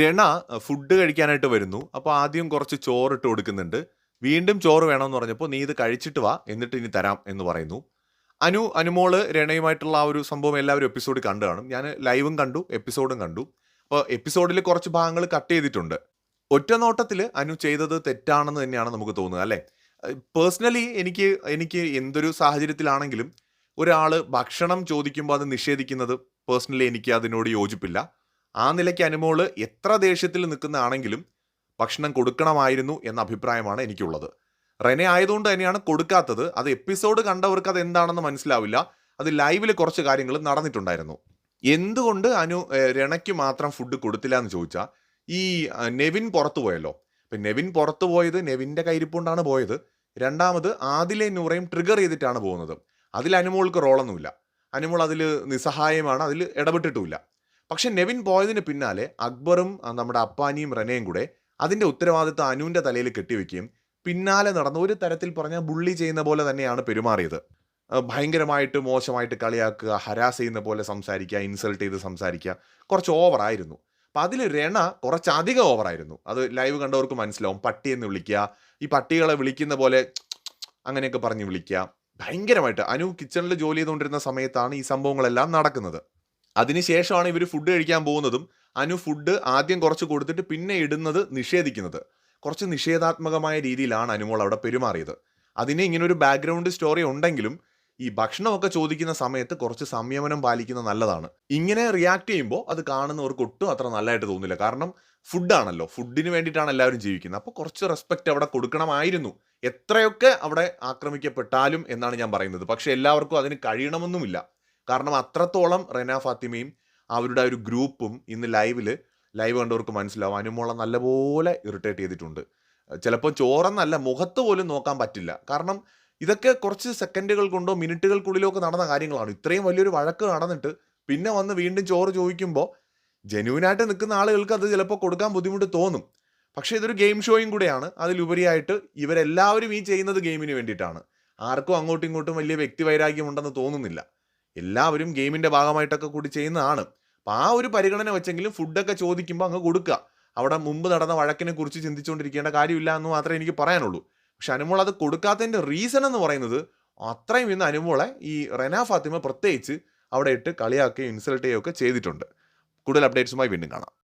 രണ ഫുഡ് കഴിക്കാനായിട്ട് വരുന്നു. അപ്പോൾ ആദ്യം കുറച്ച് ചോറ് ഇട്ട് കൊടുക്കുന്നുണ്ട്. വീണ്ടും ചോറ് വേണമെന്ന് പറഞ്ഞപ്പോൾ നീ ഇത് കഴിച്ചിട്ട് വാ എന്നിട്ട് ഇനി തരാം എന്ന് പറയുന്നു. അനു അനുമോൾ രണയുമായിട്ടുള്ള ആ ഒരു സംഭവം എല്ലാവരും എപ്പിസോഡ് കണ്ടു കാണും. ഞാൻ ലൈവും കണ്ടു എപ്പിസോഡും കണ്ടു. അപ്പോൾ എപ്പിസോഡിൽ കുറച്ച് ഭാഗങ്ങൾ കട്ട് ചെയ്തിട്ടുണ്ട്. ഒറ്റ നോട്ടത്തിൽ അനു ചെയ്തത് തെറ്റാണെന്ന് തന്നെയാണ് നമുക്ക് തോന്നുക അല്ലേ? പേഴ്സണലി എനിക്ക് എനിക്ക് എന്തൊരു സാഹചര്യത്തിലാണെങ്കിലും ഒരാൾ ഭക്ഷണം ചോദിക്കുമ്പോൾ അത് നിഷേധിക്കുന്നത് പേഴ്സണലി എനിക്ക് അതിനോട് യോജിപ്പില്ല. ആ നിലയ്ക്ക് അനുമോൾ എത്ര ദേഷ്യത്തിൽ നിൽക്കുന്നതാണെങ്കിലും ഭക്ഷണം കൊടുക്കണമായിരുന്നു എന്ന അഭിപ്രായമാണ് എനിക്കുള്ളത്. റെനെ ആയതുകൊണ്ട് തന്നെയാണ് കൊടുക്കാത്തത്. അത് എപ്പിസോഡ് കണ്ടവർക്ക് അത് എന്താണെന്ന് മനസ്സിലാവില്ല. അത് ലൈവിൽ കുറച്ച് കാര്യങ്ങൾ നടന്നിട്ടുണ്ടായിരുന്നു. എന്തുകൊണ്ട് അനു രണയ്ക്ക് മാത്രം ഫുഡ് കൊടുത്തില്ല എന്ന് ചോദിച്ചാൽ ഈ നെവിൻ പുറത്തു പോയല്ലോ. ഇപ്പം നെവിൻ പുറത്തു പോയത് നെവിന്റെ കയ്യിരിപ്പുകൊണ്ടാണ് പോയത്. രണ്ടാമത് ആദിലെ നൂറയും ട്രിഗർ ചെയ്തിട്ടാണ് പോകുന്നത്. അതിൽ അനുമോൾക്ക് റോളൊന്നുമില്ല അനുമോൾ അതിൽ നിസ്സഹായമാണ്. അതിൽ ഇടപെട്ടിട്ടുമില്ല. പക്ഷെ നെവിൻ പോയതിന് പിന്നാലെ അക്ബറും നമ്മുടെ അപ്പാനിയും റെനയും കൂടെ അതിന്റെ ഉത്തരവാദിത്വം അനുവിന്റെ തലയിൽ കെട്ടിവെക്കുകയും പിന്നാലെ നടന്ന ഒരു തരത്തിൽ പറഞ്ഞാൽ ബുള്ളി ചെയ്യുന്ന പോലെ തന്നെയാണ് പെരുമാറിയത്. ഭയങ്കരമായിട്ട് മോശമായിട്ട് കളിയാക്കുക ഹരാസ് ചെയ്യുന്ന പോലെ സംസാരിക്കുക ഇൻസൾട്ട് ചെയ്ത് സംസാരിക്കുക കുറച്ച് ഓവറായിരുന്നു അപ്പം അതിൽ രണ കുറച്ചധികം ഓവറായിരുന്നു അത് ലൈവ് കണ്ടവർക്ക് മനസ്സിലാവും. പട്ടി എന്ന് വിളിക്കുക ഈ പട്ടികളെ വിളിക്കുന്ന പോലെ അങ്ങനെയൊക്കെ പറഞ്ഞ് വിളിക്കുക. ഭയങ്കരമായിട്ട് അനു കിച്ചണിൽ ജോലി ചെയ്തുകൊണ്ടിരുന്ന സമയത്താണ് ഈ സംഭവങ്ങളെല്ലാം നടക്കുന്നത്. അതിനുശേഷമാണ് ഇവർ ഫുഡ് കഴിക്കാൻ പോകുന്നതും അനു ഫുഡ് ആദ്യം കുറച്ച് കൊടുത്തിട്ട് പിന്നെ ഇടുന്നത് നിഷേധിക്കുന്നത്. കുറച്ച് നിഷേധാത്മകമായ രീതിയിലാണ് അനുമോൾ അവിടെ പെരുമാറിയത്. അതിന് ഒരു ബാക്ക്ഗ്രൗണ്ട് സ്റ്റോറി ഉണ്ടെങ്കിലും ഈ ഭക്ഷണമൊക്കെ ചോദിക്കുന്ന സമയത്ത് കുറച്ച് സംയമനം പാലിക്കുന്ന നല്ലതാണ്. ഇങ്ങനെ റിയാക്ട് ചെയ്യുമ്പോൾ അത് കാണുന്നവർക്ക് ഒട്ടും അത്ര നല്ലതായിട്ട് തോന്നില്ല കാരണം ഫുഡാണല്ലോ ഫുഡിന് വേണ്ടിയിട്ടാണ് എല്ലാവരും ജീവിക്കുന്നത്. അപ്പോൾ കുറച്ച് റെസ്പെക്റ്റ് അവിടെ കൊടുക്കണമായിരുന്നു. എത്രയൊക്കെ അവിടെ ആക്രമിക്കപ്പെട്ടാലും എന്നാണ് ഞാൻ പറയുന്നത്. പക്ഷേ എല്ലാവർക്കും അതിന് കഴിയണമെന്നുമില്ല. കാരണം അത്രത്തോളം റെന ഫാത്തിമയും അവരുടെ ഒരു ഗ്രൂപ്പും ഇന്ന് ലൈവിൽ ലൈവ് കണ്ടവർക്ക് മനസ്സിലാവും. അനുമോളെ നല്ലപോലെ ഇറിറ്റേറ്റ് ചെയ്തിട്ടുണ്ട്. ചിലപ്പോൾ ചോറെന്നല്ല മുഖത്ത് പോലും നോക്കാൻ പറ്റില്ല. കാരണം ഇതൊക്കെ കുറച്ച് സെക്കൻഡുകൾ കൊണ്ടോ മിനിറ്റുകൾക്കുള്ളിലോ ഒക്കെ നടന്ന കാര്യങ്ങളാണ്. ഇത്രയും വലിയൊരു വഴക്ക് നടന്നിട്ട് പിന്നെ വന്ന് വീണ്ടും ചോറ് ചോദിക്കുമ്പോൾ ജെന്യൂനായിട്ട് നിൽക്കുന്ന ആളുകൾക്ക് അത് ചിലപ്പോൾ കൊടുക്കാൻ ബുദ്ധിമുട്ട് തോന്നും. പക്ഷേ ഇതൊരു ഗെയിം ഷോയും കൂടെയാണ്. അതിലുപരിയായിട്ട് ഇവരെല്ലാവരും ഈ ചെയ്യുന്നത് ഗെയിമിന് വേണ്ടിയിട്ടാണ്. ആർക്കും അങ്ങോട്ടും ഇങ്ങോട്ടും വലിയ വ്യക്തി ഉണ്ടെന്ന് തോന്നുന്നില്ല. എല്ലാവരും ഗെയിമിന്റെ ഭാഗമായിട്ടൊക്കെ കൂടി ചെയ്യുന്നതാണ്. അപ്പം ആ ഒരു പരിഗണന വെച്ചെങ്കിലും ഫുഡൊക്കെ ചോദിക്കുമ്പോൾ അങ്ങ് കൊടുക്കുക. അവിടെ മുമ്പ് നടന്ന വഴക്കിനെ കുറിച്ച് ചിന്തിച്ചുകൊണ്ടിരിക്കേണ്ട കാര്യമില്ല എന്ന് മാത്രമേ എനിക്ക് പറയാനുള്ളൂ. പക്ഷെ അനുമോൾ അത് കൊടുക്കാത്തതിന്റെ റീസൺ എന്ന് പറയുന്നത് അത്രയും ഇന്ന് അനുമോളെ ഈ റെന ഫാത്തിമ പ്രത്യേകിച്ച് അവിടെ ഇട്ട് കളിയാക്കുകയും ഇൻസൾട്ട് ചെയ്യുകയൊക്കെ ചെയ്തിട്ടുണ്ട്. കൂടുതൽ അപ്ഡേറ്റ്സുമായി വീണ്ടും കാണാം.